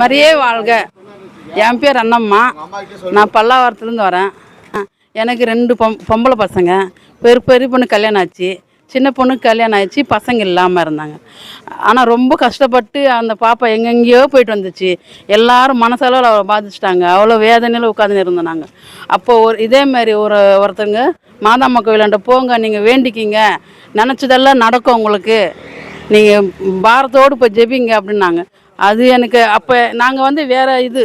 மரியே வாழ்க. என் பேர் அண்ணம்மா. நான் பல்லாவரத்துலேருந்து வரேன். எனக்கு ரெண்டு பொம் பொம்பளை பசங்க. பெரு பெரிய பொண்ணு கல்யாணம் ஆச்சு. சின்ன பொண்ணுக்கு கல்யாணம் ஆயிடுச்சு. பசங்க இல்லாமல் இருந்தாங்க. ஆனால் ரொம்ப கஷ்டப்பட்டு அந்த பாப்பா எங்கெங்கேயோ போயிட்டு வந்துச்சு. எல்லாரும் மனசளவில் அவளை பாதிச்சிட்டாங்க. அவ்வளோ வேதனையில் உட்காந்து இருந்தோம் நாங்கள் ஒரு இதே மாதிரி ஒரு ஒருத்தங்க மாதாம்மா கோயிலாண்ட போங்க நீங்கள் வேண்டிக்கிங்க. நினச்சதெல்லாம் நடக்கும் உங்களுக்கு. நீங்கள் பாரத்தோடு போய் ஜெபிங்க அப்படின்னாங்க. அது எனக்கு அப்போ நாங்கள் வந்து வேற இது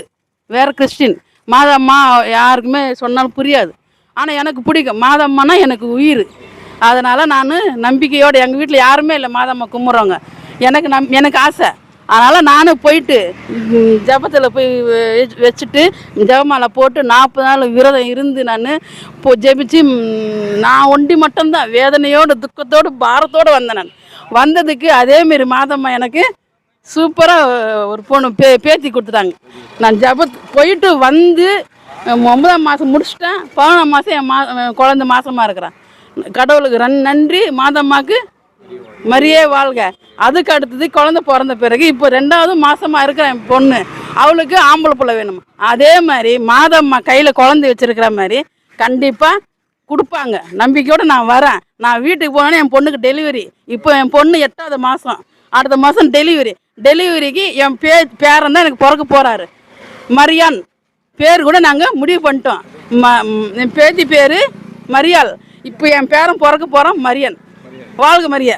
வேற கிறிஸ்டின். மாதம்மா யாருக்குமே சொன்னாலும் புரியாது. ஆனால் எனக்கு பிடிக்கும். மாதம்மானா எனக்கு உயிர். அதனால் நான் நம்பிக்கையோடு எங்கள் வீட்டில் யாருமே இல்லை. மாதம்மா கும்பிட்றவங்க. எனக்கு நம் எனக்கு ஆசை. அதனால் நானும் போயிட்டு ஜபத்தில் போய் வச்சுட்டு ஜெபமாலை போட்டு நாற்பது நாள் விரதம் இருந்து நான் இப்போ ஜெபிச்சு நான் ஒண்டி மட்டும்தான். வேதனையோடு துக்கத்தோடு பாரத்தோடு வந்தேன் நான். வந்ததுக்கு அதேமாரி மாதம்மா எனக்கு சூப்பராக ஒரு பொண்ணு பே பேத்தி கொடுத்துட்டாங்க. நான் ஜபத் போயிட்டு வந்து ஒன்பதாம் மாதம் முடிச்சிட்டேன். பதினொன்றாம் மாதம் என் மா குழந்த மாதமாக இருக்கிறேன். கடவுளுக்கு ரன் நன்றி. மாதம்மாக்கு மரியே வாழ்க. அதுக்கு அடுத்தது குழந்த பிறந்த பிறகு இப்போ ரெண்டாவது மாதமாக இருக்கிற என் பொண்ணு. அவளுக்கு ஆம்பளை பிள்ளை வேணும்? அதே மாதிரி மாதம்மா கையில் குழந்தை வச்சுருக்கிற மாதிரி கண்டிப்பாக கொடுப்பாங்க. நம்பிக்கையோடு நான் வரேன். நான் வீட்டுக்கு போனோன்னே என் பொண்ணுக்கு டெலிவரி இப்போ என் பொண்ணு எட்டாவது மாதம் அடுத்த மாதம் டெலிவரி டெலிவரிக்கு என் பே பேரன் தான் எனக்கு பிறக்க போகிறாரு மரியான். பேர் கூட நாங்கள் முடிவு பண்ணிட்டோம். ம என் பேத்தி பேர் மரியாள். இப்போ என் பேரன் பிறக்க போகிறான் மரியன். வாழ்க மரியா.